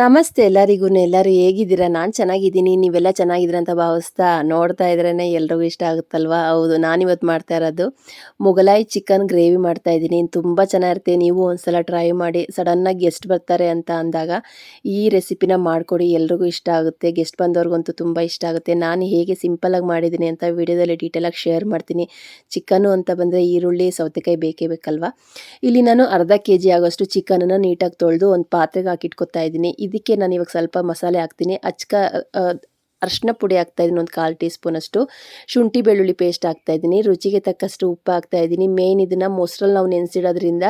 ನಮಸ್ತೆ ಎಲ್ಲರಿಗೂ, ಎಲ್ಲರೂ ಹೇಗಿದ್ದೀರಾ? ನಾನು ಚೆನ್ನಾಗಿದ್ದೀನಿ, ನೀವೆಲ್ಲ ಚೆನ್ನಾಗಿದ್ದೀರ ಅಂತ ಭಾವಿಸ್ತಾ ನೋಡ್ತಾ ಇದ್ರೇ ಎಲ್ರಿಗೂ ಇಷ್ಟ ಆಗುತ್ತಲ್ವಾ? ಹೌದು, ನಾನಿವತ್ತು ಮಾಡ್ತಾ ಇರೋದು ಮೊಗಲಾಯಿ ಚಿಕನ್ ಗ್ರೇವಿ ಮಾಡ್ತಾ ಇದ್ದೀನಿ. ತುಂಬ ಚೆನ್ನಾಗಿರುತ್ತೆ. ನೀವು ಒಂದ್ಸಲ ಟ್ರೈ ಮಾಡಿ ಸಡನ್ನಾಗಿ ಗೆಸ್ಟ್ ಬರ್ತಾರೆ ಅಂತ ಅಂದಾಗ ಈ ರೆಸಿಪಿನ ಮಾಡಿಕೊಡಿ, ಎಲ್ರಿಗೂ ಇಷ್ಟ ಆಗುತ್ತೆ. ಗೆಸ್ಟ್ ಬಂದವ್ರಿಗಂತೂ ತುಂಬ ಇಷ್ಟ ಆಗುತ್ತೆ. ನಾನು ಹೇಗೆ ಸಿಂಪಲಾಗಿ ಮಾಡಿದ್ದೀನಿ ಅಂತ ವಿಡಿಯೋದಲ್ಲಿ ಡೀಟೇಲಾಗಿ ಶೇರ್ ಮಾಡ್ತೀನಿ. ಚಿಕನ್ನು ಅಂತ ಬಂದರೆ ಈರುಳ್ಳಿ, ಸೌತೆಕಾಯಿ ಬೇಕೇ ಬೇಕಲ್ವಾ? ಇಲ್ಲಿ ನಾನು ಅರ್ಧ ಕೆ ಜಿ ಆಗೋಷ್ಟು ಚಿಕನನ್ನು ನೀಟಾಗಿ ತೊಳೆದು ಒಂದು ಪಾತ್ರೆಗೆ ಹಾಕಿಟ್ಕೊತಾ ಇದ್ದೀನಿ. ಇದಕ್ಕೆ ನಾನು ಇವಾಗ ಸ್ವಲ್ಪ ಮಸಾಲೆ ಹಾಕ್ತೀನಿ. ಅಚ್ಕ ಅರ್ಶಿನ ಪುಡಿ ಹಾಕ್ತಾ ಇದ್ದೀನಿ, ಒಂದು ಕಾಲು ಟೀ ಸ್ಪೂನಷ್ಟು ಶುಂಠಿ ಬೆಳ್ಳುಳ್ಳಿ ಪೇಸ್ಟ್ ಹಾಕ್ತಾ ಇದ್ದೀನಿ, ರುಚಿಗೆ ತಕ್ಕಷ್ಟು ಉಪ್ಪು ಹಾಕ್ತಾ ಇದ್ದೀನಿ. ಮೇಯ್ನ್ ಇದನ್ನು ಮೊಸರಲ್ಲಿ ನಾವು ನೆನೆಸಿಡೋದ್ರಿಂದ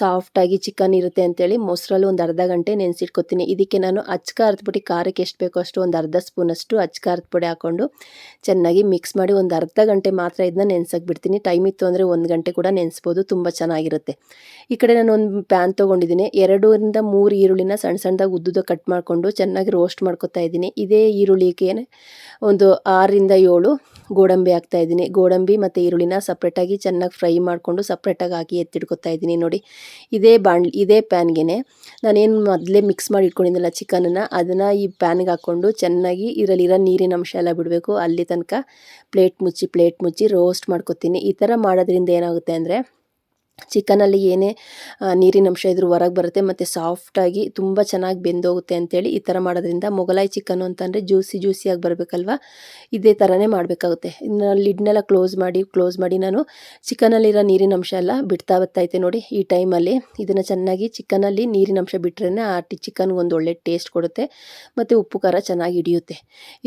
ಸಾಫ್ಟಾಗಿ ಚಿಕನ್ ಇರುತ್ತೆ ಅಂತೇಳಿ ಮೊಸರಲ್ಲಿ ಒಂದು ಅರ್ಧ ಗಂಟೆ ನೆನೆಸಿಟ್ಕೊತೀನಿ. ಇದಕ್ಕೆ ನಾನು ಅಚ್ಕ ಅರ್ಧಪುಡಿ ಖಾರಕ್ಕೆ ಎಷ್ಟು ಬೇಕೋ ಅಷ್ಟು ಒಂದು ಅರ್ಧ ಸ್ಪೂನಷ್ಟು ಅಚ್ಕ ಅರ್ಧ ಪುಡಿ ಹಾಕ್ಕೊಂಡು ಚೆನ್ನಾಗಿ ಮಿಕ್ಸ್ ಮಾಡಿ ಒಂದು ಅರ್ಧ ಗಂಟೆ ಮಾತ್ರ ಇದನ್ನ ನೆನೆಸಕ್ಕೆ ಬಿಡ್ತೀನಿ ಟೈಮ್ ಇತ್ತು ಅಂದರೆ ಒಂದು ಗಂಟೆ ಕೂಡ ನೆನೆಸ್ಬೋದು, ತುಂಬ ಚೆನ್ನಾಗಿರುತ್ತೆ. ಈ ಕಡೆ ನಾನು ಒಂದು ಪ್ಯಾನ್ ತೊಗೊಂಡಿದ್ದೀನಿ. ಎರಡರಿಂದ ಮೂರು ಈರುಳ್ಳಿನ ಸಣ್ಣ ಸಣ್ಣದಾಗಿ ಉದ್ದುದ ಕಟ್ ಮಾಡಿಕೊಂಡು ಚೆನ್ನಾಗಿ ರೋಸ್ಟ್ ಮಾಡ್ಕೊತಾ ಇದ್ದೀನಿ. ಇದೇ ಈರುಳ್ಳಿಗೆ ಒಂದು ಆರರಿಂದ ಏಳು ಗೋಡಂಬಿ ಹಾಕ್ತಾ ಇದ್ದೀನಿ. ಗೋಡಂಬಿ ಮತ್ತು ಈರುಳ್ಳಿನ ಸಪ್ರೇಟಾಗಿ ಚೆನ್ನಾಗಿ ಫ್ರೈ ಮಾಡಿಕೊಂಡು ಸಪ್ರೇಟಾಗಿ ಹಾಕಿ ಎತ್ತಿಡ್ಕೊತಾ ಇದ್ದೀನಿ ನೋಡಿ. ಇದೇ ಬಾಣ್, ಇದೇ ಪ್ಯಾನ್ಗೆ ನಾನೇನು ಮೊದಲೇ ಮಿಕ್ಸ್ ಮಾಡಿ ಇಟ್ಕೊಂಡಿದ್ದಲ್ಲ ಚಿಕನನ್ನು, ಅದನ್ನು ಈ ಪ್ಯಾನ್ಗೆ ಹಾಕ್ಕೊಂಡು ಚೆನ್ನಾಗಿ ಇದರಲ್ಲಿರೋ ನೀರಿನ ಅಂಶ ಎಲ್ಲ ಬಿಡಬೇಕು. ಅಲ್ಲಿ ತನಕ ಪ್ಲೇಟ್ ಮುಚ್ಚಿ ಪ್ಲೇಟ್ ಮುಚ್ಚಿ ರೋಸ್ಟ್ ಮಾಡ್ಕೊತೀನಿ. ಈ ಥರ ಮಾಡೋದ್ರಿಂದ ಏನಾಗುತ್ತೆ ಅಂದರೆ ಚಿಕನಲ್ಲಿ ಏನೇ ನೀರಿನಂಶ ಇದ್ರೂ ಹೊರಗೆ ಬರುತ್ತೆ, ಮತ್ತು ಸಾಫ್ಟಾಗಿ ತುಂಬ ಚೆನ್ನಾಗಿ ಬೆಂದೋಗುತ್ತೆ ಅಂತೇಳಿ ಈ ಥರ ಮಾಡೋದ್ರಿಂದ ಮೊಗಲಾಯಿ ಚಿಕನ್ ಅಂತಂದರೆ ಜ್ಯೂಸಿ ಜ್ಯೂಸಿಯಾಗಿ ಬರಬೇಕಲ್ವ? ಇದೇ ಥರನೇ ಮಾಡಬೇಕಾಗುತ್ತೆ. ಇನ್ನು ಲಿಡ್ನೆಲ್ಲ ಕ್ಲೋಸ್ ಮಾಡಿ ಕ್ಲೋಸ್ ಮಾಡಿ ನಾನು ಚಿಕನಲ್ಲಿರೋ ನೀರಿನಂಶ ಎಲ್ಲ ಬಿಡ್ತಾ ಬರ್ತೈತೆ ನೋಡಿ ಈ ಟೈಮಲ್ಲಿ. ಇದನ್ನು ಚೆನ್ನಾಗಿ ಚಿಕನಲ್ಲಿ ನೀರಿನಂಶ ಬಿಟ್ಟರೆ ಆ ಟಿ ಚಿಕನ್ಗೆ ಒಂದು ಒಳ್ಳೆ ಟೇಸ್ಟ್ ಕೊಡುತ್ತೆ, ಮತ್ತು ಉಪ್ಪು ಖಾರ ಚೆನ್ನಾಗಿ ಹಿಡಿಯುತ್ತೆ.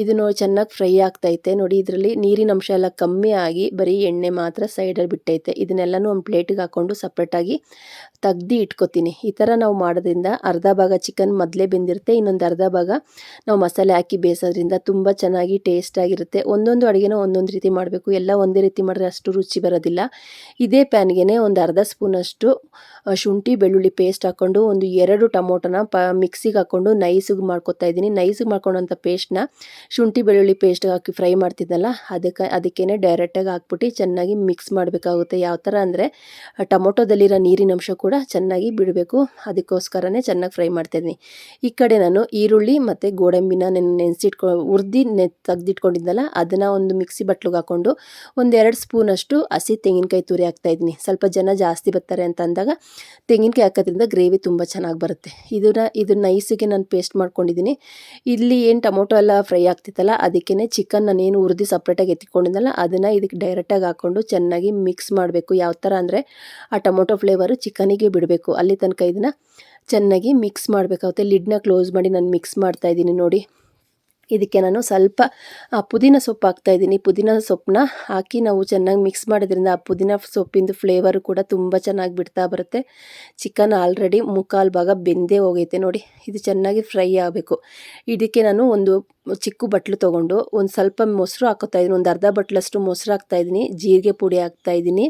ಇದು ನೋಡಿ ಚೆನ್ನಾಗಿ ಫ್ರೈ ಆಗ್ತೈತೆ ನೋಡಿ, ಇದರಲ್ಲಿ ನೀರಿನಂಶ ಎಲ್ಲ ಕಮ್ಮಿ ಆಗಿ ಬರೀ ಎಣ್ಣೆ ಮಾತ್ರ ಸೈಡಲ್ಲಿ ಬಿಟ್ಟೈತೆ. ಇದನ್ನೆಲ್ಲನೂ ಒಂದು ಪ್ಲೇಟಿಗೆ ಹಾಕ್ಕೊಂಡು ಸಪ್ರೇಟಾಗಿ ತೆಗ್ದು ಇಟ್ಕೊತೀನಿ. ಈ ಥರ ನಾವು ಮಾಡೋದ್ರಿಂದ ಅರ್ಧ ಭಾಗ ಚಿಕನ್ ಮೊದಲೇ ಬೆಂದಿರುತ್ತೆ, ಇನ್ನೊಂದು ಅರ್ಧ ಭಾಗ ನಾವು ಮಸಾಲೆ ಹಾಕಿ ಬೇಯಿಸೋದ್ರಿಂದ ತುಂಬ ಚೆನ್ನಾಗಿ ಟೇಸ್ಟಾಗಿರುತ್ತೆ ಒಂದೊಂದು ಅಡುಗೆನೂ ಒಂದೊಂದು ರೀತಿ ಮಾಡಬೇಕು. ಎಲ್ಲ ಒಂದೇ ರೀತಿ ಮಾಡಿದ್ರೆ ಅಷ್ಟು ರುಚಿ ಬರೋದಿಲ್ಲ. ಇದೇ ಪ್ಯಾನ್ಗೆ ಒಂದು ಅರ್ಧ ಸ್ಪೂನಷ್ಟು ಶುಂಠಿ, ಬೆಳ್ಳುಳ್ಳಿ ಪೇಸ್ಟ್ ಹಾಕ್ಕೊಂಡು ಒಂದು ಎರಡು ಟೊಮೊಟೊನ ಪ ಮಿಕ್ಸಿಗೆ ಹಾಕ್ಕೊಂಡು ನೈಸಿಗೆ ಮಾಡ್ಕೊತಾ ಇದ್ದೀನಿ. ನೈಸಿಗೆ ಮಾಡ್ಕೊಂಡಂಥ ಪೇಸ್ಟ್ನ ಶುಂಠಿ, ಬೆಳ್ಳುಳ್ಳಿ ಪೇಸ್ಟ್ ಹಾಕಿ ಫ್ರೈ ಮಾಡ್ತಿದ್ದಲ್ಲ, ಅದಕ್ಕೆ ಅದಕ್ಕೇ ಡೈರೆಕ್ಟಾಗಿ ಹಾಕ್ಬಿಟ್ಟು ಚೆನ್ನಾಗಿ ಮಿಕ್ಸ್ ಮಾಡಬೇಕಾಗುತ್ತೆ. ಯಾವ ಥರ ಅಂದರೆ ಟೊಮೊಟೊದಲ್ಲಿರೋ ನೀರಿನಂಶ ಕೂಡ ಚೆನ್ನಾಗಿ ಬಿಡಬೇಕು. ಅದಕ್ಕೋಸ್ಕರನೇ ಚೆನ್ನಾಗಿ ಫ್ರೈ ಮಾಡ್ತಾಯಿದ್ದೀನಿ ಈ ಕಡೆ ನಾನು ಈರುಳ್ಳಿ ಮತ್ತು ಗೋಡಂಬಿನ ನೆನೆ, ನೆನೆಸಿಟ್ಕೊ ಉರ್ದಿ ನೆ ತೆಗ್ದಿಟ್ಕೊಂಡಿದ್ದಲ್ಲ, ಅದನ್ನು ಒಂದು ಮಿಕ್ಸಿ ಬಟ್ಲಿಗೆ ಹಾಕ್ಕೊಂಡು ಒಂದೆರಡು ಸ್ಪೂನಷ್ಟು ಹಸಿ ತೆಂಗಿನಕಾಯಿ ತುರಿ ಹಾಕ್ತಾಯಿದ್ದೀನಿ. ಸ್ವಲ್ಪ ಜನ ಜಾಸ್ತಿ ಬರ್ತಾರೆ ಅಂತ ಅಂದಾಗ ತೆಂಗಿನಕಾಯಿ ಹಾಕೋದ್ರಿಂದ ಗ್ರೇವಿ ತುಂಬ ಚೆನ್ನಾಗಿ ಬರುತ್ತೆ. ಇದನ್ನು, ಇದನ್ನ ನೈಸಿಗೆ ನಾನು ಪೇಸ್ಟ್ ಮಾಡ್ಕೊಂಡಿದ್ದೀನಿ. ಇಲ್ಲಿ ಏನು ಟೊಮೊಟೊ ಎಲ್ಲ ಫ್ರೈ ಆಗ್ತಿತ್ತಲ್ಲ ಅದಕ್ಕೇ ಚಿಕನ್ ನಾನೇನು ಹುರಿದು ಸಪ್ರೇಟಾಗಿ ಎತ್ತಿಕೊಂಡಿದ್ದಲ್ಲ ಅದನ್ನು ಇದಕ್ಕೆ ಡೈರೆಕ್ಟಾಗಿ ಹಾಕ್ಕೊಂಡು ಚೆನ್ನಾಗಿ ಮಿಕ್ಸ್ ಮಾಡಬೇಕು. ಯಾವ ಥರ ಅಂದರೆ ಆ ಟೊಮೊಟೊ ಫ್ಲೇವರು ಚಿಕನಿಗೆ ಬಿಡಬೇಕು. ಅಲ್ಲಿ ತನಕ ಇದನ್ನು ಚೆನ್ನಾಗಿ ಮಿಕ್ಸ್ ಮಾಡಬೇಕಾಗುತ್ತೆ. ಲಿಡ್ನ ಕ್ಲೋಸ್ ಮಾಡಿ ನಾನು ಮಿಕ್ಸ್ ಮಾಡ್ತಾಯಿದ್ದೀನಿ ನೋಡಿ. ಇದಕ್ಕೆ ನಾನು ಸ್ವಲ್ಪ ಪುದೀನ ಸೊಪ್ಪು ಹಾಕ್ತಾಯಿದ್ದೀನಿ ಪುದೀನ ಸೊಪ್ಪನ್ನ ಹಾಕಿ ನಾವು ಚೆನ್ನಾಗಿ ಮಿಕ್ಸ್ ಮಾಡೋದ್ರಿಂದ ಆ ಪುದೀನ ಸೊಪ್ಪಿಂದು ಫ್ಲೇವರು ಕೂಡ ತುಂಬ ಚೆನ್ನಾಗಿ ಬಿಡ್ತಾ ಬರುತ್ತೆ. ಚಿಕನ್ ಆಲ್ರೆಡಿ ಮುಕ್ಕಾಲು ಭಾಗ ಬೆಂದೇ ಹೋಗೈತೆ ನೋಡಿ. ಇದು ಚೆನ್ನಾಗಿ ಫ್ರೈ ಆಗಬೇಕು. ಇದಕ್ಕೆ ನಾನು ಒಂದು ಚಿಕ್ಕ ಬಟ್ಲು ತೊಗೊಂಡು ಒಂದು ಸ್ವಲ್ಪ ಮೊಸರು ಹಾಕೋತಾ ಇದ್ದೀನಿ. ಒಂದು ಅರ್ಧ ಬಟ್ಲಷ್ಟು ಮೊಸರು ಹಾಕ್ತಾಯಿದ್ದೀನಿ ಜೀರಿಗೆ ಪುಡಿ ಹಾಕ್ತಾಯಿದ್ದೀನಿ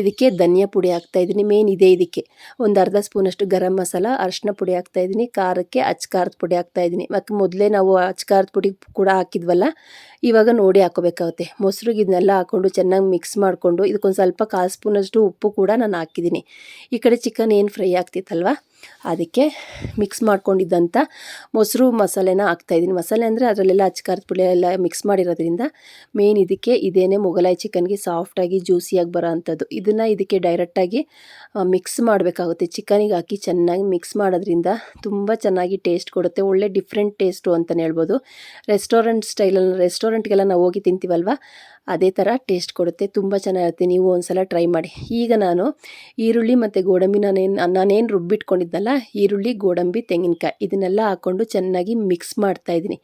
ಇದಕ್ಕೆ ಧನಿಯಾ ಪುಡಿ ಹಾಕ್ತಾಯಿದ್ದೀನಿ ಮೇನ್ ಇದೆ ಇದಕ್ಕೆ. ಒಂದು ಅರ್ಧ ಸ್ಪೂನಷ್ಟು ಗರಂ ಮಸಾಲ ಅರಿಶಿನ ಪುಡಿ ಹಾಕ್ತಾಯಿದ್ದೀನಿ ಖಾರಕ್ಕೆ ಅಚ್ಕಾರದ ಪುಡಿ ಹಾಕ್ತಾಯಿದ್ದೀನಿ ಮತ್ತು ಮೊದಲೇ ನಾವು ಅಚ್ಕಾರದ ಪುಡಿ ಕೂಡ ಹಾಕಿದ್ವಲ್ಲ, ಇವಾಗ ನೋಡಿ ಹಾಕೋಬೇಕಾಗುತ್ತೆ. ಮೊಸರಿಗೆ ಇದನ್ನೆಲ್ಲ ಹಾಕ್ಕೊಂಡು ಚೆನ್ನಾಗಿ ಮಿಕ್ಸ್ ಮಾಡಿಕೊಂಡು, ಇದಕ್ಕೊಂದು ಸ್ವಲ್ಪ ಕಾಲು ಸ್ಪೂನಷ್ಟು ಉಪ್ಪು ಕೂಡ ನಾನು ಹಾಕಿದ್ದೀನಿ. ಈ ಕಡೆ ಚಿಕನ್ ಏನು ಫ್ರೈ ಆಗ್ತಿತ್ತಲ್ವ? ಅದಕ್ಕೆ ಮಿಕ್ಸ್ ಮಾಡ್ಕೊಂಡಿದ್ದಂಥ ಮೊಸರು ಮಸಾಲೆನ ಹಾಕ್ತಾಯಿದ್ದೀನಿ ಮಸಾಲೆ ಅಂದರೆ ಅದರಲ್ಲೆಲ್ಲ ಅಚ್ಕಾರದ ಪುಡಿ ಎಲ್ಲ ಮಿಕ್ಸ್ ಮಾಡಿರೋದ್ರಿಂದ ಮೇನ್ ಇದಕ್ಕೆ ಇದೇನೇ ಮೊಗಲಾಯಿ ಚಿಕನ್ಗೆ ಸಾಫ್ಟಾಗಿ ಜ್ಯೂಸಿಯಾಗಿ ಬರೋ ಅಂಥದ್ದು. ಇದನ್ನು ಇದಕ್ಕೆ ಡೈರೆಕ್ಟಾಗಿ ಮಿಕ್ಸ್ ಮಾಡಬೇಕಾಗುತ್ತೆ. ಚಿಕನಿಗೆ ಹಾಕಿ ಚೆನ್ನಾಗಿ ಮಿಕ್ಸ್ ಮಾಡೋದ್ರಿಂದ ತುಂಬ ಚೆನ್ನಾಗಿ ಟೇಸ್ಟ್ ಕೊಡುತ್ತೆ. ಒಳ್ಳೆ ಡಿಫ್ರೆಂಟ್ ಟೇಸ್ಟು ಅಂತಲೇ ಹೇಳ್ಬೋದು. ರೆಸ್ಟೋರೆಂಟ್ ಸ್ಟೈಲಲ್ಲಿ ರೆಸ್ಟೋರೆಂಟ್ಗೆಲ್ಲ ನಾವು ಹೋಗಿ ತಿಂತೀವಲ್ವ? ಅದೇ ಥರ ಟೇಸ್ಟ್ ಕೊಡುತ್ತೆ. ತುಂಬ ಚೆನ್ನಾಗಿರುತ್ತೆ ನೀವು ಒಂದ್ಸಲ ಟ್ರೈ ಮಾಡಿ. ಈಗ ನಾನು ಈರುಳ್ಳಿ ಮತ್ತು ಗೋಡಂಬಿ ನಾನೇನು ನಾನೇನು ರುಬ್ಬಿಟ್ಕೊಂಡಿದ್ದಲ್ಲ, ಈರುಳ್ಳಿ, ಗೋಡಂಬಿ, ತೆಂಗಿನಕಾಯಿ ಇದನ್ನೆಲ್ಲ ಹಾಕ್ಕೊಂಡು ಚೆನ್ನಾಗಿ ಮಿಕ್ಸ್ ಮಾಡ್ತಾಯಿದ್ದೀನಿ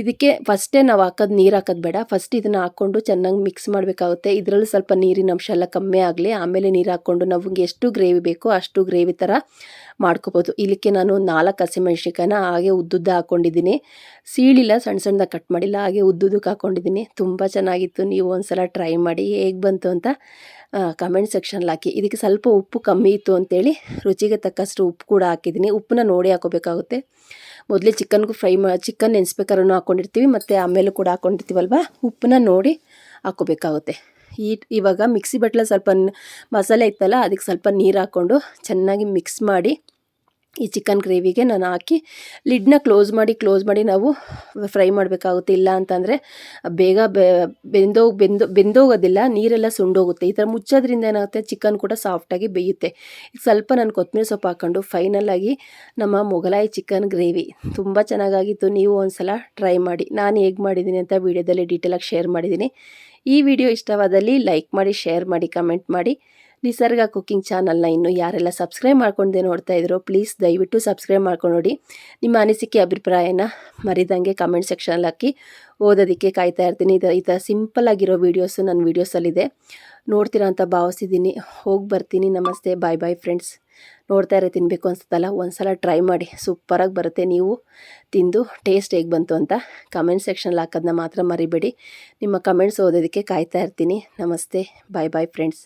ಇದಕ್ಕೆ ಫಸ್ಟೇ ನಾವು ಹಾಕೋದು ನೀರು ಹಾಕೋದು ಬೇಡ. ಫಸ್ಟ್ ಇದನ್ನು ಹಾಕ್ಕೊಂಡು ಚೆನ್ನಾಗಿ ಮಿಕ್ಸ್ ಮಾಡಬೇಕಾಗುತ್ತೆ. ಇದರಲ್ಲಿ ಸ್ವಲ್ಪ ನೀರಿನ ಅಂಶ ಎಲ್ಲ ಕಮ್ಮಿ ಆಗಲಿ, ಆಮೇಲೆ ನೀರು ಹಾಕ್ಕೊಂಡು ನಮಗೆ ಎಷ್ಟು ಗ್ರೇವಿ ಬೇಕೋ ಅಷ್ಟು ಗ್ರೇವಿ ಥರ ಮಾಡ್ಕೋಬೋದು. ಇಲ್ಲಿಕ್ಕೆ ನಾನು ನಾಲ್ಕು ಹಸಿಮೆಣ್ಸಿಕಾಯಿನ ಹಾಗೆ ಉದ್ದುದ್ದ ಹಾಕ್ಕೊಂಡಿದ್ದೀನಿ ಸೀಳಿಲ್ಲ ಸಣ್ಣ ಸಣ್ಣದಾಗಿ ಕಟ್ ಮಾಡಿಲ್ಲ, ಹಾಗೆ ಉದ್ದುದಕ್ಕೆ ಹಾಕ್ಕೊಂಡಿದ್ದೀನಿ ತುಂಬ ಚೆನ್ನಾಗಿತ್ತು. ನೀವು ಒಂದ್ಸಲ ಟ್ರೈ ಮಾಡಿ ಹೇಗೆ ಬಂತು ಅಂತ ಕಮೆಂಟ್ ಸೆಕ್ಷನಲ್ಲಿ ಹಾಕಿ. ಇದಕ್ಕೆ ಸ್ವಲ್ಪ ಉಪ್ಪು ಕಮ್ಮಿ ಇತ್ತು ಅಂತೇಳಿ ರುಚಿಗೆ ತಕ್ಕಷ್ಟು ಉಪ್ಪು ಕೂಡ ಹಾಕಿದ್ದೀನಿ. ಉಪ್ಪನ್ನ ನೋಡಿ ಹಾಕೋಬೇಕಾಗುತ್ತೆ. ಮೊದಲೇ ಚಿಕನ್ಗೂ ಫ್ರೈ ಮಾ, ಚಿಕನ್ ನೆನೆಸ್ಬೇಕಾದ್ರೂ ಹಾಕ್ಕೊಂಡಿರ್ತೀವಿ ಮತ್ತು ಆಮೇಲೆ ಕೂಡ ಹಾಕ್ಕೊಂಡಿರ್ತೀವಲ್ವ ಉಪ್ಪನ್ನ ನೋಡಿ ಹಾಕೋಬೇಕಾಗುತ್ತೆ. ಈ, ಇವಾಗ ಮಿಕ್ಸಿ ಬಟ್ಲಲ್ಲಿ ಸ್ವಲ್ಪ ಮಸಾಲೆ ಇತ್ತಲ್ಲ, ಅದಕ್ಕೆ ಸ್ವಲ್ಪ ನೀರು ಹಾಕ್ಕೊಂಡು ಚೆನ್ನಾಗಿ ಮಿಕ್ಸ್ ಮಾಡಿ ಈ ಚಿಕನ್ ಗ್ರೇವಿಗೆ ನಾನು ಹಾಕಿ ಲಿಡ್ನ ಕ್ಲೋಸ್ ಮಾಡಿ ಕ್ಲೋಸ್ ಮಾಡಿ ನಾವು ಫ್ರೈ ಮಾಡಬೇಕಾಗುತ್ತೆ. ಇಲ್ಲ ಅಂತಂದರೆ ಬೇಗ ಬೆಂದೋಗಿ ಬೆಂದು ಬೆಂದೋಗೋದಿಲ್ಲ, ನೀರೆಲ್ಲ ಸುಂಡೋಗುತ್ತೆ. ಈ ಥರ ಮುಚ್ಚೋದ್ರಿಂದ ಏನಾಗುತ್ತೆ? ಚಿಕನ್ ಕೂಡ ಸಾಫ್ಟಾಗಿ ಬೇಯುತ್ತೆ. ಈಗ ಸ್ವಲ್ಪ ನಾನು ಕೊತ್ತಂಬರಿ ಸೊಪ್ಪು ಹಾಕ್ಕೊಂಡು ಫೈನಲಾಗಿ ನಮ್ಮ ಮೊಗಲಾಯಿ ಚಿಕನ್ ಗ್ರೇವಿ ತುಂಬ ಚೆನ್ನಾಗಾಗಿತ್ತು. ನೀವು ಒಂದ್ಸಲ ಟ್ರೈ ಮಾಡಿ. ನಾನು ಹೇಗೆ ಮಾಡಿದ್ದೀನಿ ಅಂತ ವಿಡಿಯೋದಲ್ಲಿ ಡೀಟೇಲಾಗಿ ಶೇರ್ ಮಾಡಿದ್ದೀನಿ. ಈ ವಿಡಿಯೋ ಇಷ್ಟವಾದಲ್ಲಿ ಲೈಕ್ ಮಾಡಿ ಶೇರ್ ಮಾಡಿ ಕಮೆಂಟ್ ಮಾಡಿ. ನಿಸರ್ಗ ಕುಕ್ಕಿಂಗ್ ಚಾನಲ್ನ ಇನ್ನು ಯಾರೆಲ್ಲ ಸಬ್ಸ್ಕ್ರೈಬ್ ಮಾಡ್ಕೊಂಡೇ ನೋಡ್ತಾ ಇದ್ರು ಪ್ಲೀಸ್ ದಯವಿಟ್ಟು ಸಬ್ಸ್ಕ್ರೈಬ್ ಮಾಡ್ಕೊಂಡು ನೋಡಿ. ನಿಮ್ಮ ಅನಿಸಿಕೆ, ಅಭಿಪ್ರಾಯನ ಮರಿದಂಗೆ ಕಮೆಂಟ್ ಸೆಕ್ಷನಲ್ಲಿ ಹಾಕಿ. ಓದೋದಕ್ಕೆ ಕಾಯ್ತಾ ಇರ್ತೀನಿ. ಇದು ಈ ಥರ ಸಿಂಪಲ್ ಆಗಿರೋ ವೀಡಿಯೋಸು ನನ್ನ ವೀಡಿಯೋಸಲ್ಲಿದೆ ನೋಡ್ತೀರಾ ಅಂತ ಭಾವಿಸಿದ್ದೀನಿ. ಹೋಗಿ ಬರ್ತೀನಿ. ನಮಸ್ತೆ. ಬಾಯ್ ಬಾಯ್ ಫ್ರೆಂಡ್ಸ್ ನೋಡ್ತಾ ಇರೋ ತಿನ್ನಬೇಕು ಅನ್ಸುತ್ತಲ್ಲ? ಒಂದ್ಸಲ ಟ್ರೈ ಮಾಡಿ. ಸೂಪರಾಗಿ ಬರುತ್ತೆ. ನೀವು ತಿಂದು ಟೇಸ್ಟ್ ಹೇಗೆ ಬಂತು ಅಂತ ಕಮೆಂಟ್ ಸೆಕ್ಷನಲ್ಲಿ ಹಾಕೋದನ್ನ ಮಾತ್ರ ಮರಿಬೇಡಿ. ನಿಮ್ಮ ಕಮೆಂಟ್ಸ್ ಓದೋದಕ್ಕೆ ಕಾಯ್ತಾ ಇರ್ತೀನಿ. ನಮಸ್ತೆ. ಬಾಯ್ ಬಾಯ್ ಫ್ರೆಂಡ್ಸ್